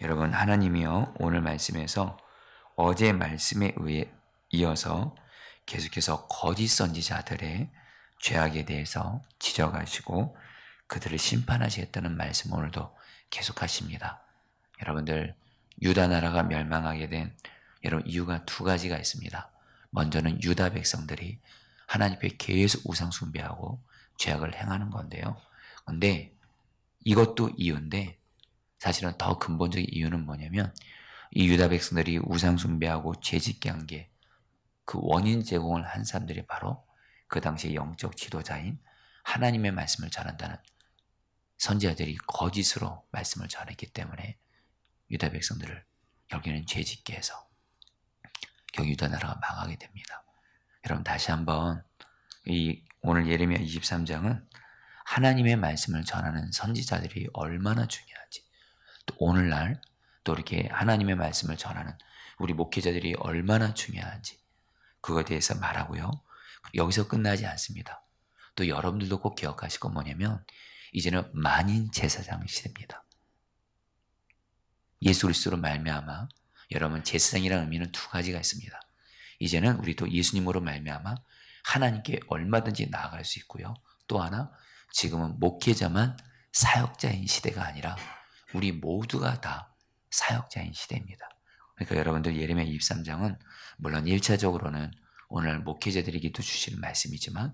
여러분 하나님이요 오늘 말씀에서 어제 말씀에 의해 이어서 계속해서 거짓 선지자들의 죄악에 대해서 지적하시고 그들을 심판하시겠다는 말씀 오늘도 계속하십니다. 여러분들 유다 나라가 멸망하게 된 여러분 이유가 두 가지가 있습니다. 먼저는 유다 백성들이 하나님 앞에 계속 우상 숭배하고 죄악을 행하는 건데요. 근데 이것도 이유인데 사실은 더 근본적인 이유는 뭐냐면 이 유다 백성들이 우상 숭배하고 죄짓게 한 게 그 원인 제공을 한 사람들이 바로 그 당시의 영적 지도자인 하나님의 말씀을 전한다는 선지자들이 거짓으로 말씀을 전했기 때문에 유다 백성들을 결국에는 죄짓게 해서 결국 유다 나라가 망하게 됩니다. 여러분 다시 한번 이 오늘 예레미야 23장은 하나님의 말씀을 전하는 선지자들이 얼마나 중요한지 또 오늘날 또 이렇게 하나님의 말씀을 전하는 우리 목회자들이 얼마나 중요한지 그거에 대해서 말하고요. 여기서 끝나지 않습니다. 또 여러분들도 꼭 기억하실 건 뭐냐면 이제는 만인 제사장 시대입니다. 예수 그리스도로 말미암아 여러분 제사장이라는 의미는 두 가지가 있습니다. 이제는 우리도 예수님으로 말미암아 하나님께 얼마든지 나아갈 수 있고요. 또 하나 지금은 목회자만 사역자인 시대가 아니라 우리 모두가 다 사역자인 시대입니다. 그러니까 여러분들 예레미야 23장은 물론 1차적으로는 오늘 목회자들에게도 주시는 말씀이지만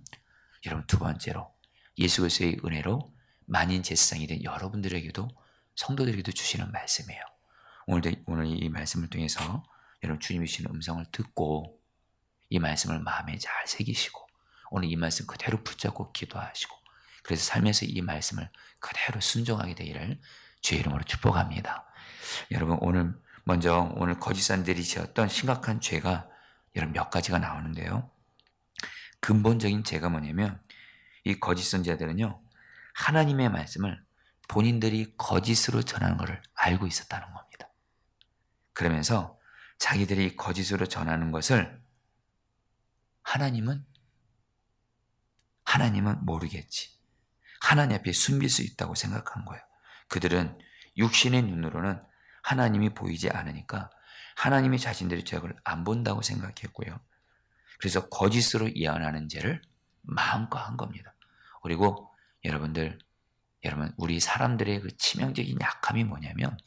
여러분 두 번째로 예수 그리스도의 은혜로 만인 제사장이 된 여러분들에게도 성도들에게도 주시는 말씀이에요. 오늘도 오늘 이 말씀을 통해서 여러분 주님이 주시는 음성을 듣고 이 말씀을 마음에 잘 새기시고 오늘 이 말씀 그대로 붙잡고 기도하시고 그래서 삶에서 이 말씀을 그대로 순종하게 되기를 주의 이름으로 축복합니다. 여러분 오늘 먼저 오늘 거짓선들이 지었던 심각한 죄가 여러분 몇 가지가 나오는데요. 근본적인 죄가 뭐냐면 이 거짓 선지자들은요 하나님의 말씀을 본인들이 거짓으로 전하는 것을 알고 있었다는 겁니다. 그러면서 자기들이 거짓으로 전하는 것을 하나님은 하나님은 모르겠지. 하나님 앞에 숨길 수 있다고 생각한 거예요. 그들은 육신의 눈으로는 하나님이 보이지 않으니까 하나님이 자신들의 죄악을 안 본다고 생각했고요. 그래서 거짓으로 예언하는 죄를 마음껏 한 겁니다. 그리고 여러분들, 여러분, 우리 사람들의 그 치명적인 약함이 뭐냐면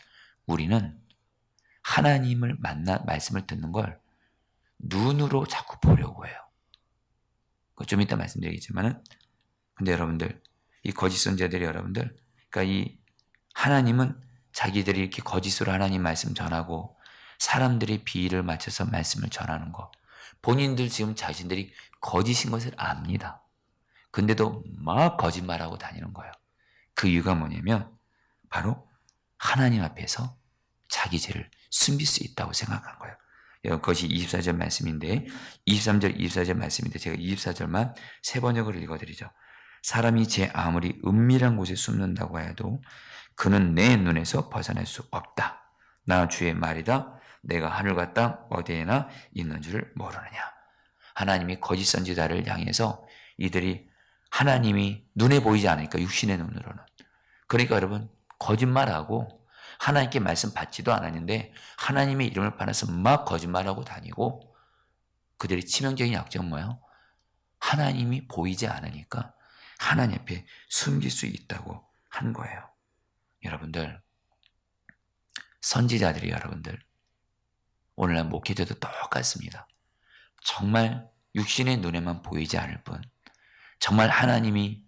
우리는 하나님을 만나, 말씀을 듣는 걸 눈으로 자꾸 보려고 해요. 좀 이따 말씀드리겠지만은, 근데 여러분들, 이 거짓 선자들이 여러분들, 그러니까 이 하나님은 자기들이 이렇게 거짓으로 하나님 말씀 전하고 사람들이 비위를 맞춰서 말씀을 전하는 거. 본인들 지금 자신들이 거짓인 것을 압니다. 근데도 막 거짓말하고 다니는 거예요. 그 이유가 뭐냐면 바로 하나님 앞에서 자기 죄를 숨길 수 있다고 생각한 거예요. 그것이 24절 말씀인데 23절 24절 말씀인데 제가 24절만 세 번역을 읽어드리죠. 사람이 제 아무리 은밀한 곳에 숨는다고 해도 그는 내 눈에서 벗어날 수 없다. 나 주의 말이다. 내가 하늘과 땅 어디에나 있는 줄 모르느냐. 하나님이 거짓 선지자를 향해서 이들이 하나님이 눈에 보이지 않으니까 육신의 눈으로는. 그러니까 여러분 거짓말하고 하나님께 말씀 받지도 않았는데 하나님의 이름을 팔아서 막 거짓말하고 다니고 그들의 치명적인 약점은 뭐예요? 하나님이 보이지 않으니까 하나님 앞에 숨길 수 있다고 한 거예요. 여러분들 선지자들이 여러분들 오늘날 목회자도 똑같습니다. 정말 육신의 눈에만 보이지 않을 뿐 정말 하나님이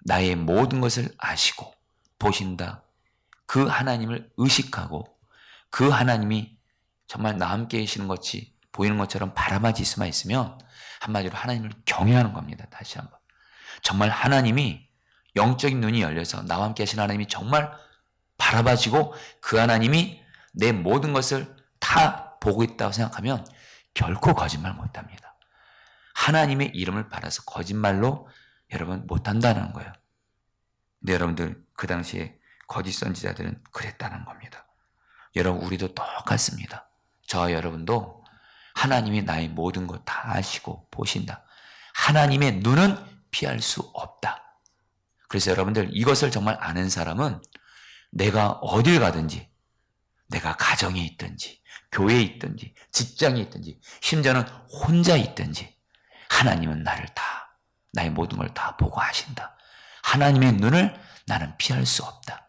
나의 모든 것을 아시고 보신다. 그 하나님을 의식하고 그 하나님이 정말 나와 함께 계시는 것이 보이는 것처럼 바라봐질 수만 있으면 한마디로 하나님을 경외하는 겁니다. 다시 한번. 정말 하나님이 영적인 눈이 열려서 나와 함께 하신 하나님이 정말 바라봐지고 그 하나님이 내 모든 것을 다 보고 있다고 생각하면 결코 거짓말 못합니다. 하나님의 이름을 받아서 거짓말로 여러분 못한다는 거예요. 근데 여러분들 그 당시에 거짓 선지자들은 그랬다는 겁니다. 여러분 우리도 똑같습니다. 저와 여러분도 하나님이 나의 모든 것 다 아시고 보신다. 하나님의 눈은 피할 수 없다. 그래서 여러분들 이것을 정말 아는 사람은 내가 어딜 가든지 내가 가정에 있든지 교회에 있든지 직장에 있든지 심지어는 혼자 있든지 하나님은 나를 다 나의 모든 걸 다 보고 하신다. 하나님의 눈을 나는 피할 수 없다.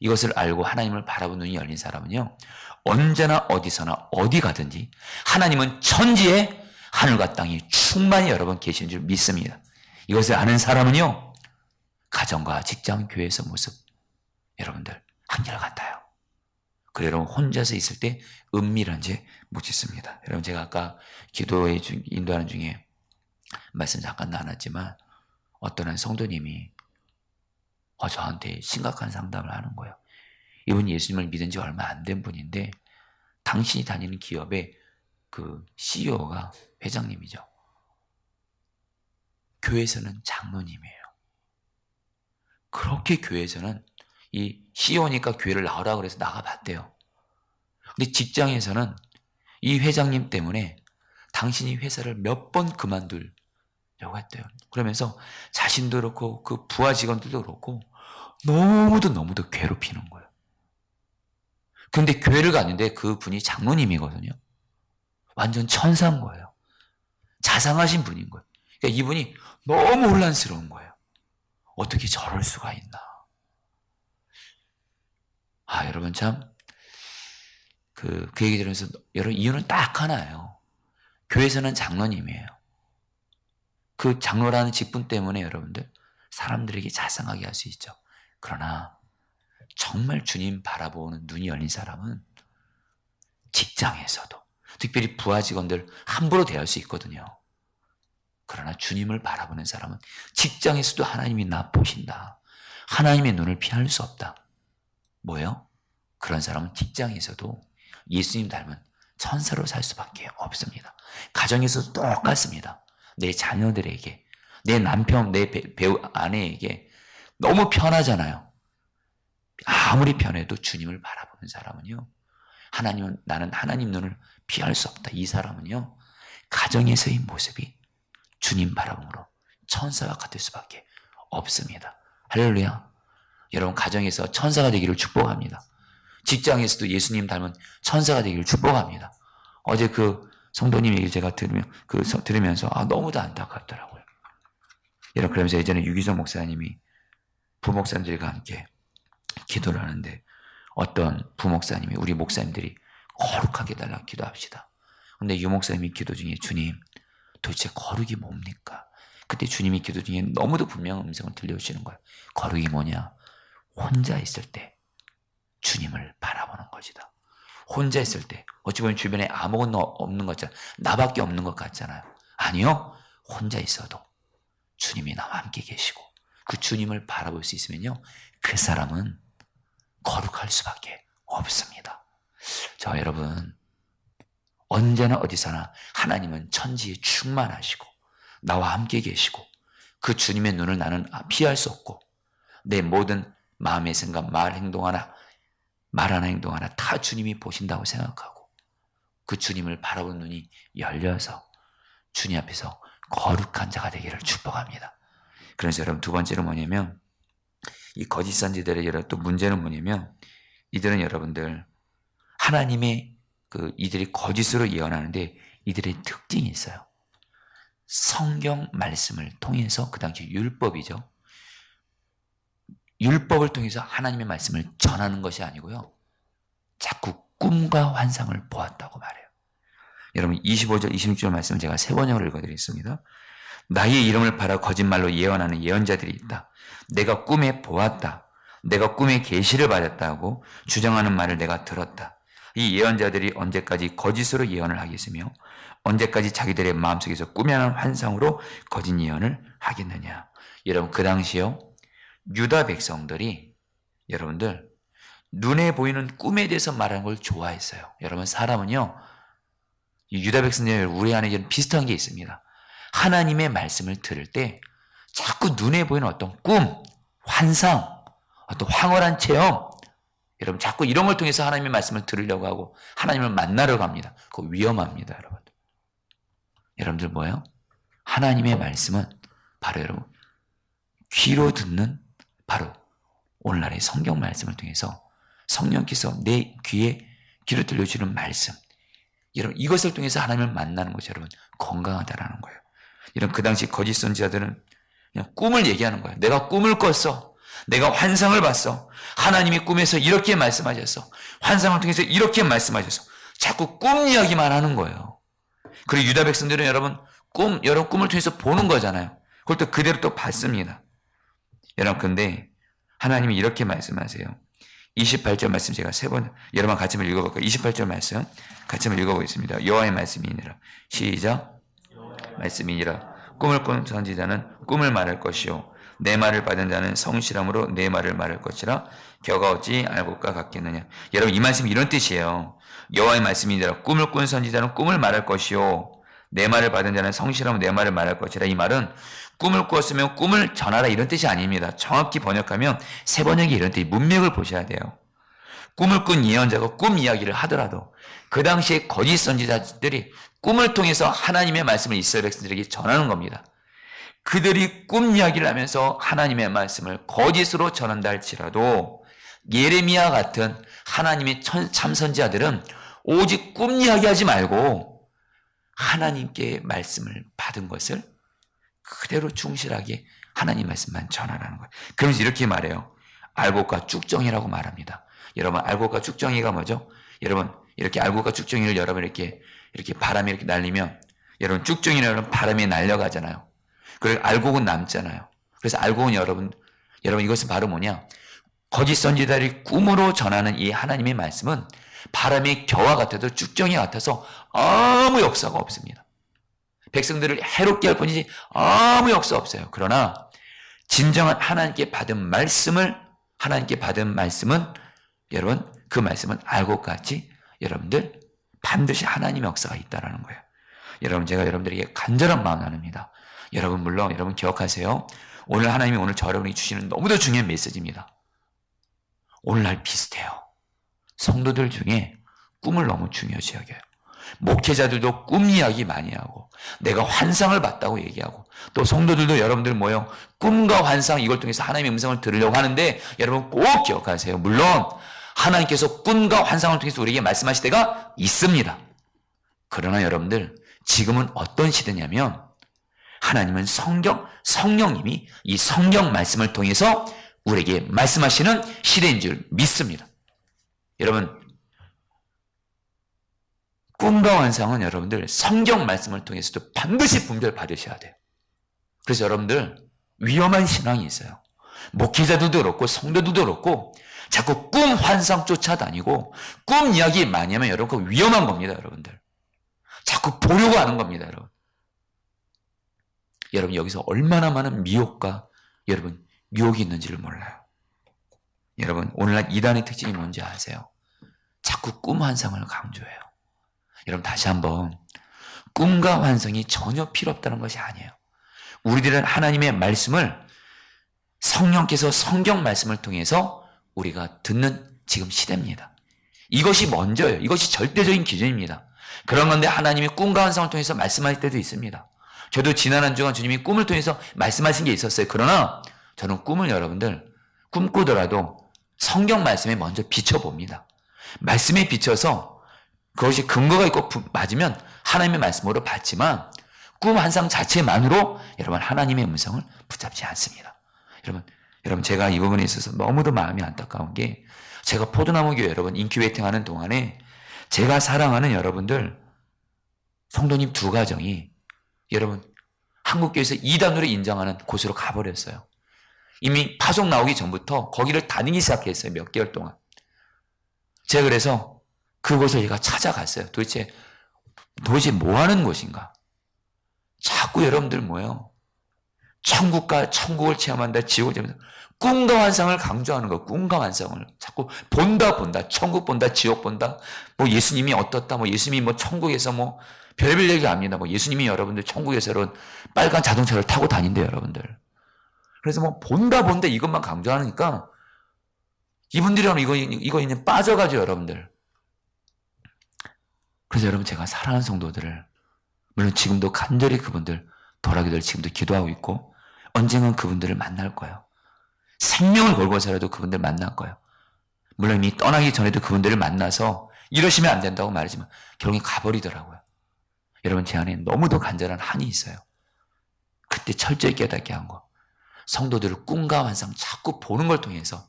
이것을 알고 하나님을 바라보는 눈이 열린 사람은요. 언제나 어디서나 어디 가든지 하나님은 천지에 하늘과 땅이 충만히 여러분 계신 줄 믿습니다. 이것을 아는 사람은요. 가정과 직장, 교회에서 모습 여러분들 한결 같아요. 그래 여러분 혼자서 있을 때 은밀한지 못 있습니다. 여러분 제가 아까 기도에 인도하는 중에 말씀 잠깐 나눴지만 어떤 한 성도님이 어, 저한테 심각한 상담을 하는 거예요. 이분 예수님을 믿은 지 얼마 안 된 분인데 당신이 다니는 기업의 그 CEO가 회장님이죠. 교회에서는 장로님이에요. 그렇게 교회에서는 이 CEO니까 교회를 나오라 그래서 나가봤대요. 근데 직장에서는 이 회장님 때문에 당신이 회사를 몇 번 그만둘려고 했대요. 그러면서 자신도 그렇고 그 부하 직원들도 그렇고 너무도 너무도 괴롭히는 거예요. 근데 교회를 갔는데 그 분이 장로님이거든요. 완전 천사인 거예요. 자상하신 분인 거예요. 그러니까 이분이 너무 혼란스러운 거예요. 어떻게 저럴 수가 있나. 아, 여러분 참, 그, 그 얘기 들으면서, 여러분, 이유는 딱 하나예요. 교회에서는 장로님이에요. 그 장로라는 직분 때문에 여러분들, 사람들에게 자상하게 할 수 있죠. 그러나, 정말 주님 바라보는 눈이 열린 사람은 직장에서도, 특별히 부하 직원들 함부로 대할 수 있거든요. 그러나 주님을 바라보는 사람은 직장에서도 하나님이 나 보신다. 하나님의 눈을 피할 수 없다. 뭐요? 그런 사람은 직장에서도 예수님 닮은 천사로 살 수밖에 없습니다. 가정에서도 똑같습니다. 내 자녀들에게, 내 남편, 내 배우 아내에게 너무 편하잖아요. 아무리 편해도 주님을 바라보는 사람은요. 하나님은 나는 하나님 눈을 피할 수 없다. 이 사람은요. 가정에서의 모습이 주님 바람으로 천사와 같을 수밖에 없습니다. 할렐루야. 여러분 가정에서 천사가 되기를 축복합니다. 직장에서도 예수님 닮은 천사가 되기를 축복합니다. 어제 그 성도님 얘기를 제가 들으며, 그, 들으면서, 아, 너무도 안타깝더라고요. 여러분, 그러면서 예전에 유기성 목사님이 부목사님들과 함께 기도를 하는데, 어떤 부목사님이, 우리 목사님들이 거룩하게 달라 기도합시다. 근데 유 목사님이 기도 중에 주님, 도대체 거룩이 뭡니까? 그때 주님이 기도 중에 너무도 분명한 음성을 들려주시는 거예요. 거룩이 뭐냐? 혼자 있을 때 주님을 바라보는 것이다. 혼자 있을 때 어찌 보면 주변에 아무것도 없는 것 같잖아요. 나밖에 없는 것 같잖아요. 아니요. 혼자 있어도 주님이 나와 함께 계시고 그 주님을 바라볼 수 있으면요. 그 사람은 거룩할 수밖에 없습니다. 자, 여러분. 언제나 어디서나 하나님은 천지에 충만하시고 나와 함께 계시고 그 주님의 눈을 나는 피할 수 없고 내 모든 마음의 생각, 말, 행동 하나, 말 하나, 행동 하나 다 주님이 보신다고 생각하고 그 주님을 바라본 눈이 열려서 주님 앞에서 거룩한 자가 되기를 축복합니다. 그래서 여러분 두 번째로 뭐냐면 이 거짓 선지들의 여러 또 문제는 뭐냐면 이들은 여러분들 하나님의 그 이들이 거짓으로 예언하는데 이들의 특징이 있어요. 성경 말씀을 통해서 그 당시 율법이죠. 율법을 통해서 하나님의 말씀을 전하는 것이 아니고요. 자꾸 꿈과 환상을 보았다고 말해요. 여러분 25절 26절 말씀 제가 세 번역을 읽어드리겠습니다. 나의 이름을 팔아 거짓말로 예언하는 예언자들이 있다. 내가 꿈에 보았다. 내가 꿈에 계시를 받았다고 주장하는 말을 내가 들었다. 이 예언자들이 언제까지 거짓으로 예언을 하겠으며 언제까지 자기들의 마음속에서 꾸며낸 환상으로 거짓 예언을 하겠느냐. 여러분 그 당시요 유다 백성들이 여러분들 눈에 보이는 꿈에 대해서 말하는 걸 좋아했어요. 여러분 사람은요 유다 백성들 우리 안에 이런 비슷한 게 있습니다. 하나님의 말씀을 들을 때 자꾸 눈에 보이는 어떤 꿈, 환상, 어떤 황홀한 체험 여러분 자꾸 이런 걸 통해서 하나님의 말씀을 들으려고 하고 하나님을 만나러 갑니다. 그거 위험합니다, 여러분. 여러분들 뭐예요? 하나님의 말씀은 바로 여러분 귀로 듣는 바로 오늘날의 성경 말씀을 통해서 성령께서 내 귀에 귀로 들려주는 말씀. 여러분 이것을 통해서 하나님을 만나는 것이 여러분 건강하다라는 거예요. 이런 그 당시 거짓 선지자들은 그냥 꿈을 얘기하는 거예요. 내가 꿈을 꿨어. 내가 환상을 봤어. 하나님이 꿈에서 이렇게 말씀하셨어. 환상을 통해서 이렇게 말씀하셨어. 자꾸 꿈 이야기만 하는 거예요. 그리고 유다 백성들은 여러분 꿈 여러분 꿈을 통해서 보는 거잖아요. 그걸 또 그대로 또 받습니다. 여러분 근데 하나님이 이렇게 말씀하세요. 28절 말씀 제가 세 번 여러분 같이 한번 읽어볼까요? 28절 말씀 같이 한번 읽어보겠습니다. 여호와의 말씀이니라 시작 말씀이니라 꿈을 꾼 선지자는 꿈을 말할 것이요 내 말을 받은 자는 성실함으로 내 말을 말할 것이라 겨가 어찌 알고까 같겠느냐. 여러분 이 말씀이 이런 뜻이에요. 여호와의 말씀이니라 꿈을 꾼 선지자는 꿈을 말할 것이요. 내 말을 받은 자는 성실함으로 내 말을 말할 것이라. 이 말은 꿈을 꾸었으면 꿈을 전하라 이런 뜻이 아닙니다. 정확히 번역하면 세 번역이 이런 뜻 문맥을 보셔야 돼요. 꿈을 꾼 예언자가 꿈 이야기를 하더라도 그 당시에 거짓 선지자들이 꿈을 통해서 하나님의 말씀을 이스라엘 백성들에게 전하는 겁니다. 그들이 꿈 이야기를 하면서 하나님의 말씀을 거짓으로 전한다 할지라도 예레미야 같은 하나님의 참선지자들은 오직 꿈 이야기하지 말고 하나님께 말씀을 받은 것을 그대로 충실하게 하나님 말씀만 전하라는 거예요. 그러면서 이렇게 말해요. 알곡과 쭉정이라고 말합니다. 여러분 알곡과 쭉정이가 뭐죠? 여러분 이렇게 알곡과 쭉정이를 여러분 이렇게 이렇게 바람이 이렇게 날리면 여러분 쭉정이는 바람이 날려가잖아요. 그리고 알곡은 남잖아요. 그래서 알곡은 여러분 여러분 이것은 바로 뭐냐? 거짓 선지자들이 꿈으로 전하는 이 하나님의 말씀은 바람의 겨와 같아도 쭉정이 같아서 아무 역사가 없습니다. 백성들을 해롭게 할 뿐이지 아무 역사 없어요. 그러나 진정한 하나님께 받은 말씀을 하나님께 받은 말씀은 여러분 그 말씀은 알고 같이 여러분들 반드시 하나님의 역사가 있다라는 거예요. 여러분 제가 여러분들에게 간절한 마음 나눕니다. 여러분 물론 여러분 기억하세요. 오늘 하나님이 오늘 저 여러분이 주시는 너무도 중요한 메시지입니다. 오늘날 비슷해요. 성도들 중에 꿈을 너무 중요시 여겨요. 목회자들도 꿈 이야기 많이 하고 내가 환상을 봤다고 얘기하고 또 성도들도 여러분들 모여 꿈과 환상 이걸 통해서 하나님의 음성을 들으려고 하는데 여러분 꼭 기억하세요. 물론 하나님께서 꿈과 환상을 통해서 우리에게 말씀하실 때가 있습니다. 그러나 여러분들 지금은 어떤 시대냐면 하나님은 성경, 성령님이 이 성경 말씀을 통해서 우리에게 말씀하시는 시대인 줄 믿습니다. 여러분, 꿈과 환상은 여러분들 성경 말씀을 통해서도 반드시 분별 받으셔야 돼요. 그래서 여러분들 위험한 신앙이 있어요. 목회자들도 그렇고 성도들도 그렇고 자꾸 꿈 환상 쫓아다니고 꿈 이야기 많이 하면 여러분 그 위험한 겁니다, 여러분들. 자꾸 보려고 하는 겁니다, 여러분. 여러분 여기서 얼마나 많은 미혹과 여러분 유혹이 있는지를 몰라요. 여러분 오늘날 이단의 특징이 뭔지 아세요? 자꾸 꿈 환상을 강조해요. 여러분 다시 한번 꿈과 환상이 전혀 필요 없다는 것이 아니에요. 우리들은 하나님의 말씀을 성령께서 성경 말씀을 통해서 우리가 듣는 지금 시대입니다. 이것이 먼저예요. 이것이 절대적인 기준입니다. 그런 건데 하나님이 꿈과 환상을 통해서 말씀할 때도 있습니다. 저도 지난 한 주간 주님이 꿈을 통해서 말씀하신 게 있었어요. 그러나 저는 꿈을 여러분들 꿈꾸더라도 성경 말씀에 먼저 비춰봅니다. 말씀에 비춰서 그것이 근거가 있고 맞으면 하나님의 말씀으로 받지만 꿈 환상 자체만으로 여러분 하나님의 음성을 붙잡지 않습니다. 여러분 여러분 제가 이 부분에 있어서 너무도 마음이 안타까운 게 제가 포도나무 교회 여러분 인큐베이팅 하는 동안에 제가 사랑하는 여러분들 성도님 두 가정이 여러분 한국교회에서 이단으로 인정하는 곳으로 가버렸어요. 이미 파송 나오기 전부터 거기를 다니기 시작했어요. 몇 개월 동안. 제가 그래서 그곳을 제가 찾아갔어요. 도대체 도대체 뭐 하는 곳인가? 자꾸 여러분들 뭐요? 천국과 천국을 체험한다, 지옥을 체험한다. 꿈과 환상을 강조하는 거, 꿈과 환상을. 자꾸 본다, 본다. 천국 본다, 지옥 본다. 뭐 예수님이 어떻다, 뭐 예수님이 뭐 천국에서 뭐 별별 얘기 합니다. 뭐 예수님이 여러분들 천국에서는 빨간 자동차를 타고 다닌대요, 여러분들. 그래서 뭐 본다, 본다 이것만 강조하니까 이분들이랑 이거, 이거 이제 빠져가죠, 여러분들. 그래서 여러분 제가 사랑하는 성도들을 물론 지금도 간절히 그분들 돌아기들 지금도 기도하고 있고 언젠간 그분들을 만날 거예요. 생명을 걸고서라도 그분들 만날 거예요. 물론 이미 떠나기 전에도 그분들을 만나서 이러시면 안 된다고 말하지만 결국에 가버리더라고요. 여러분 제 안에 너무도 간절한 한이 있어요. 그때 철저히 깨닫게 한 거. 성도들을 꿈과 환상 자꾸 보는 걸 통해서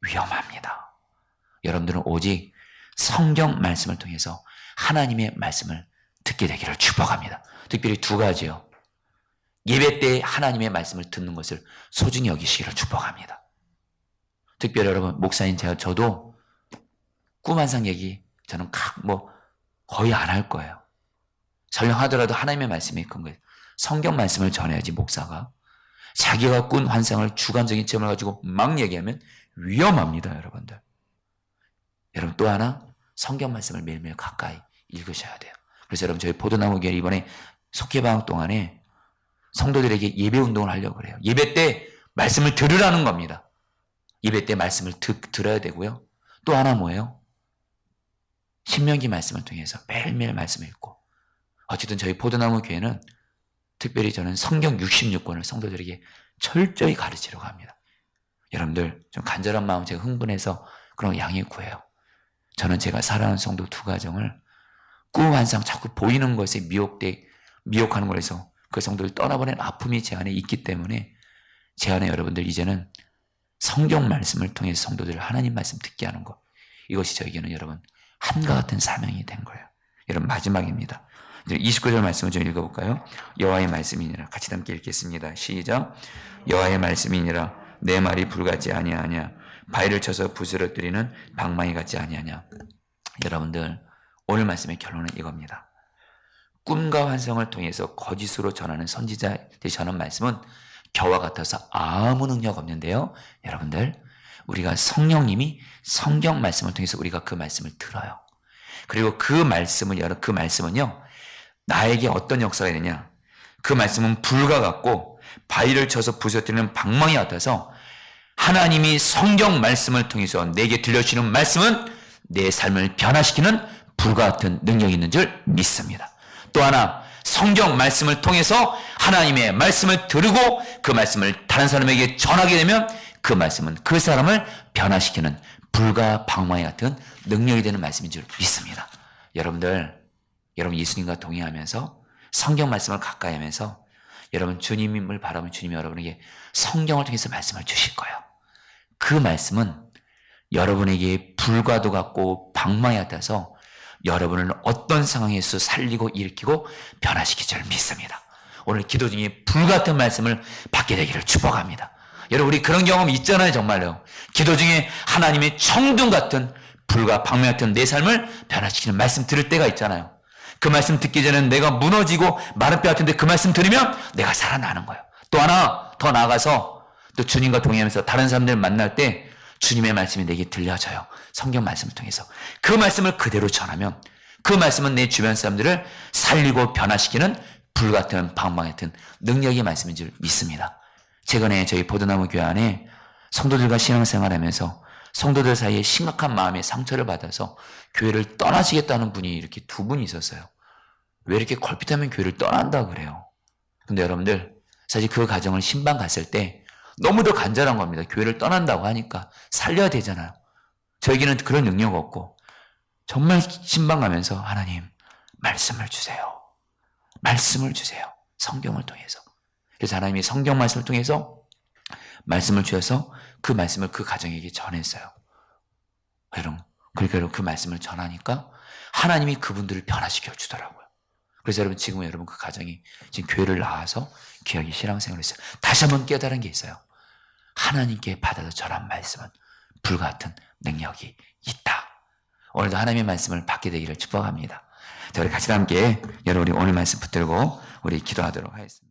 위험합니다. 여러분들은 오직 성경 말씀을 통해서 하나님의 말씀을 듣게 되기를 축복합니다. 특별히 두 가지요. 예배 때 하나님의 말씀을 듣는 것을 소중히 여기시기를 축복합니다. 특별히 여러분 목사인 제가 저도 꿈 환상 얘기 저는 각 뭐 거의 안 할 거예요. 설령 하더라도 하나님의 말씀이 큰 거예요. 성경 말씀을 전해야지 목사가 자기가 꾼 환상을 주관적인 점을 가지고 막 얘기하면 위험합니다, 여러분들. 여러분 또 하나 성경 말씀을 매일매일 가까이 읽으셔야 돼요. 그래서 여러분 저희 포도나무 교회 이번에 속회방 동안에 성도들에게 예배 운동을 하려고 그래요. 예배 때 말씀을 들으라는 겁니다. 예배 때 말씀을 듣, 들어야 되고요. 또 하나 뭐예요? 신명기 말씀을 통해서 매일매일 말씀을 읽고 어쨌든 저희 포도나무 교회는 특별히 저는 성경 66권을 성도들에게 철저히 가르치려고 합니다. 여러분들 좀 간절한 마음 제가 흥분해서 그런 양해 구해요. 저는 제가 살아온 성도 두 가정을 꿈 환상 자꾸 보이는 것에 미혹돼 미혹하는 거에서 그 성도를 떠나보낸 아픔이 제 안에 있기 때문에 제 안에 여러분들 이제는 성경 말씀을 통해서 성도들 하나님 말씀 듣게 하는 것 이것이 저에게는 여러분 한과 같은 사명이 된 거예요. 여러분 마지막입니다. 이제 29절 말씀을 좀 읽어볼까요? 여호와의 말씀이니라 같이 함께 읽겠습니다. 시작. 여호와의 말씀이니라 내 말이 불같지 아니하냐 바위를 쳐서 부스러뜨리는 방망이 같지 아니하냐 여러분들 오늘 말씀의 결론은 이겁니다. 꿈과 환상을 통해서 거짓으로 전하는 선지자들이 전한 말씀은 겨와 같아서 아무 능력 없는데요. 여러분들 우리가 성령님이 성경 말씀을 통해서 우리가 그 말씀을 들어요. 그리고 그 말씀은 여러 그 말씀은요. 나에게 어떤 역사가 있느냐? 그 말씀은 불과 같고 바위를 쳐서 부서뜨리는 방망이 같아서 하나님이 성경 말씀을 통해서 내게 들려주시는 말씀은 내 삶을 변화시키는 불과 같은 능력이 있는 줄 믿습니다. 또 하나 성경 말씀을 통해서 하나님의 말씀을 들으고 그 말씀을 다른 사람에게 전하게 되면 그 말씀은 그 사람을 변화시키는 불과 방망이 같은 능력이 되는 말씀인 줄 믿습니다. 여러분들 여러분 예수님과 동의하면서 성경 말씀을 가까이 하면서 여러분 주님을 바라보면 주님이 여러분에게 성경을 통해서 말씀을 주실 거예요. 그 말씀은 여러분에게 불과도 같고 방망이 같아서 여러분을 어떤 상황에서 살리고 일으키고 변화시킬 줄 믿습니다. 오늘 기도 중에 불같은 말씀을 받게 되기를 축복합니다. 여러분 우리 그런 경험 있잖아요 정말요. 기도 중에 하나님의 청둥 같은 불과 방망이 같은 내 삶을 변화시키는 말씀 들을 때가 있잖아요. 그 말씀 듣기 전에 내가 무너지고 마른 뼈 같은데 그 말씀 들으면 내가 살아나는 거예요. 또 하나 더 나아가서 또 주님과 동행하면서 다른 사람들 만날 때 주님의 말씀이 내게 들려져요. 성경 말씀을 통해서. 그 말씀을 그대로 전하면 그 말씀은 내 주변 사람들을 살리고 변화시키는 불같은 방망이 같은 능력의 말씀인 줄 믿습니다. 최근에 저희 보드나무 교회 안에 성도들과 신앙생활하면서 성도들 사이에 심각한 마음의 상처를 받아서 교회를 떠나시겠다는 분이 이렇게 두 분이 있었어요. 왜 이렇게 걸핏하면 교회를 떠난다 그래요. 근데 여러분들 사실 그 가정을 신방 갔을 때 너무도 간절한 겁니다. 교회를 떠난다고 하니까 살려야 되잖아요. 저에게는 그런 능력 없고 정말 신방 가면서 하나님 말씀을 주세요. 말씀을 주세요. 성경을 통해서. 그래서 하나님이 성경 말씀을 통해서 말씀을 주셔서 그 말씀을 그 가정에게 전했어요. 여러분, 그러니까 그 말씀을 전하니까 하나님이 그분들을 변화시켜 주더라고요. 그래서 여러분 지금은 여러분 그 가정이 지금 교회를 나와서 귀하게 신앙생활을 했어요. 다시 한번 깨달은 게 있어요. 하나님께 받아서 전한 말씀은 불같은 능력이 있다. 오늘도 하나님의 말씀을 받게 되기를 축복합니다. 자, 우리 같이 함께 여러분이 오늘 말씀 붙들고 우리 기도하도록 하겠습니다.